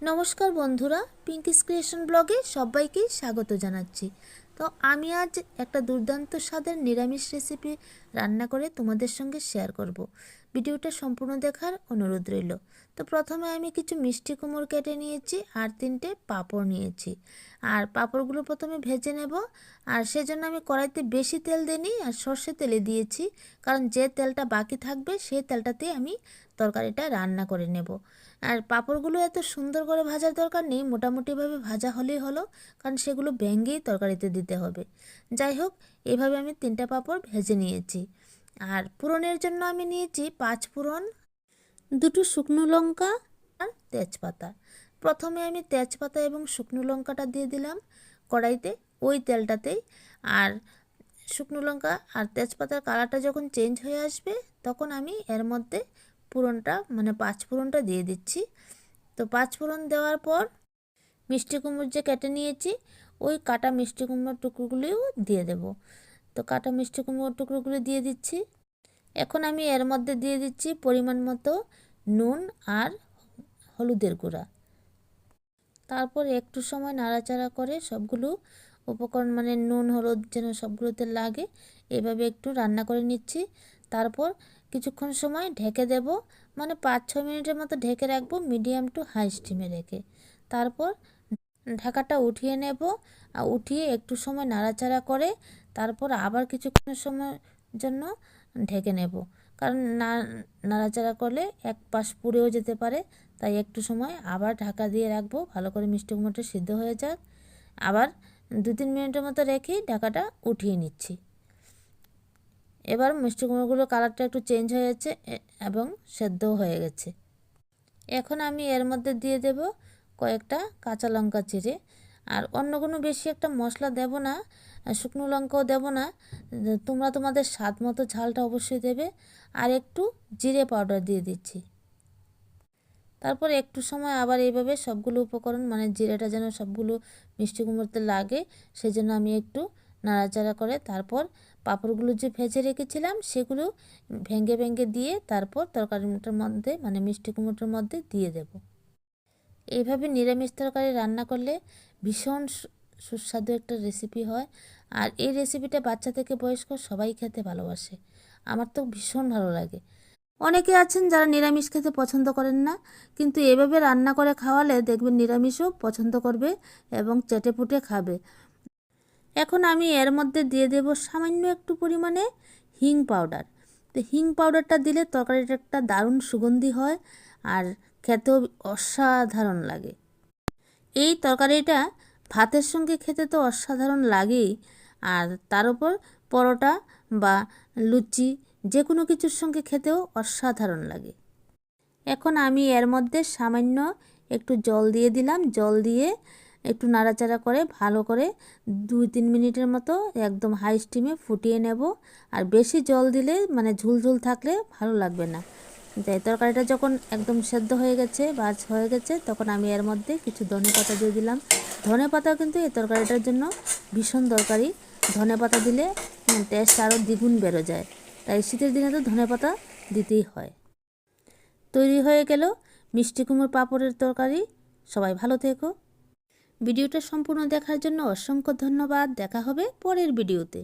নমস্কার বন্ধুরা পিঙ্কিস ক্রিয়েশন ব্লগে সবাইকে স্বাগত জানাচ্ছি। তো আমি আজ একটা দুর্দান্ত স্বাদের নিরামিষ রেসিপি রান্না করে তোমাদের সঙ্গে শেয়ার করব। ভিডিওটা সম্পূর্ণ দেখার অনুরোধ রইল। তো প্রথমে আমি কিছু মিষ্টি কুমড় কেটে নিয়েছি আর তিনটে পাঁপড় নিয়েছি। আর পাঁপড়গুলো প্রথমে ভেজে নেব। আর সেজন্য আমি কড়াইতে বেশি তেল দিইনি আর সর্ষে তেলে দিয়েছি। কারণ যে তেলটা বাকি থাকবে সেই তেলটাতে আমি তরকারিটা রান্না করে নেব। আর পাঁপড়গুলো এত সুন্দর করে ভাজার দরকার নেই, মোটামুটিভাবে ভাজা হলেই হলো, কারণ সেগুলো ভেঙেই তরকারিতে দিতে হবে। যাই হোক, এভাবে আমি তিনটা পাঁপড় ভেজে নিয়েছি। আর পুরনের জন্য আমি নিয়েছি পাঁচ পুরন, দুটো শুকনো লঙ্কা আর তেজপাতা। প্রথমে আমি তেজপাতা এবং শুকনো লঙ্কাটা দিয়ে দিলাম কড়াইতে, ওই তেলটাতেই। আর শুকনো লঙ্কা আর তেজপাতার কালারটা যখন চেঞ্জ হয়ে আসবে, তখন আমি এর মধ্যে পুরনটা মানে পাঁচ ফোড়নটা দিয়ে দিচ্ছি। তো পাঁচ ফোড়ন দেওয়ার পর মিষ্টি কুমড়ো যে কেটে নিয়েছি, ওই কাটা মিষ্টি কুমড়োর টুকরোগুলিও দিয়ে দেব। তো কাটা মিষ্টি কুমড়োর টুকরোগুলি দিয়ে দিচ্ছি। এখন আমি এর মধ্যে দিয়ে দিচ্ছি পরিমাণ মতো নুন আর হলুদের গুঁড়া। তারপর একটু সময় নাড়াচাড়া করে সবগুলো উপকরণ মানে নুন, হলুদ যেন সবগুলোতে লাগে, এভাবে একটু রান্না করে নিচ্ছি। তারপর কিছুক্ষণ সময় ঢেকে দেব মানে পাঁচ ছ মিনিটের মতো ঢেকে রাখব মিডিয়াম টু হাই স্টিমে রেখে। তারপর ঢাকাটা উঠিয়ে নেব, আর উঠিয়ে একটু সময় নাড়াচাড়া করে তারপর আবার কিছুক্ষণ সময়ের জন্য ঢেকে নেব। কারণ না, নাড়াচাড়া করলে এক পাশ পুড়েও যেতে পারে, তাই একটু সময় আবার ঢাকা দিয়ে রাখব, ভালো করে মিষ্টি কুমড়োটা সিদ্ধ হয়ে যাক। আবার দু তিন মিনিটের মতো রেখেই ঢাকাটা উঠিয়ে নিচ্ছি। এবার মিষ্টি কুমড়োগুলোর কালারটা একটু চেঞ্জ হয়ে গেছে এবং সেদ্ধও হয়ে গেছে। এখন আমি এর মধ্যে দিয়ে দেব কয়েকটা কাঁচা লঙ্কা চিড়ে। আর অন্য কোনো বেশি একটা মশলা দেব না শুকনো লঙ্কাও দেব না। তোমরা তোমাদের স্বাদ মতো ঝালটা অবশ্যই দেবে। আর একটু জিরে পাউডার দিয়ে দিচ্ছি। তারপর একটু সময় আবার এইভাবে সবগুলো উপকরণ মানে জিরেটা যেন সবগুলো মিষ্টি কুমড়োতে লাগে, সেজন্য আমি একটু নাড়াচাড়া করে তারপর পাঁপড়গুলো যে ভেজে রেখেছিলাম সেগুলো ভেঙে ভেঙে দিয়ে তারপর তরকারিটার মধ্যে মানে মিষ্টি কুমড়োটার মধ্যে দিয়ে দেব। এইভাবে নিরামিষ তরকারি রান্না করলে ভীষণ সুস্বাদু একটা রেসিপি হয়। আর এই রেসিপিটা বাচ্চা থেকে বয়স্ক সবাই খেতে ভালোবাসে। আমার তো ভীষণ ভালো লাগে। অনেকে আছেন যারা নিরামিষ খেতে পছন্দ করেন না, কিন্তু এভাবে রান্না করে খাওয়ালে দেখবেন নিরামিষও পছন্দ করবে এবং চেটে পুটে খাবে। এখন আমি এর মধ্যে দিয়ে দেব সামান্য একটু পরিমাণে হিং পাউডার। তো হিং পাউডারটা দিলে তরকারিটা একটা দারুণ সুগন্ধি হয় আর খেতেও অসাধারণ লাগে। এই তরকারিটা ভাতের সঙ্গে খেতে তো অসাধারণ লাগেই, আর তার উপর পরোটা বা লুচি যে কোনো কিছুর সঙ্গে খেতেও অসাধারণ লাগে। এখন আমি এর মধ্যে সামান্য একটু জল দিয়ে দিলাম। জল দিয়ে একটু নাড়াচাড়া করে ভালো করে দুই তিন মিনিটের মতো একদম হাই স্টিমে ফুটিয়ে নেব। আর বেশি জল দিলে মানে ঝুলঝুল থাকলে ভালো লাগবে না। তাই তরকারিটা যখন একদম সেদ্ধ হয়ে গেছে বা হয়ে গেছে, তখন আমি এর মধ্যে কিছু ধনে পাতা দিয়ে দিলাম। ধনে পাতা কিন্তু এই তরকারিটার জন্য ভীষণ দরকারি। ধনে পাতা দিলে টেস্ট আরও দ্বিগুণ বেরো যায়। তাই শীতের দিনে তো ধনে পাতা দিতেই হয়। তৈরি হয়ে গেল মিষ্টি কুমড়োর পাঁপড়ের তরকারি। সবাই ভালো থেকো। ভিডিওটা সম্পূর্ণ দেখার জন্য অসংখ্য ধন্যবাদ। দেখা হবে পরের ভিডিওতে।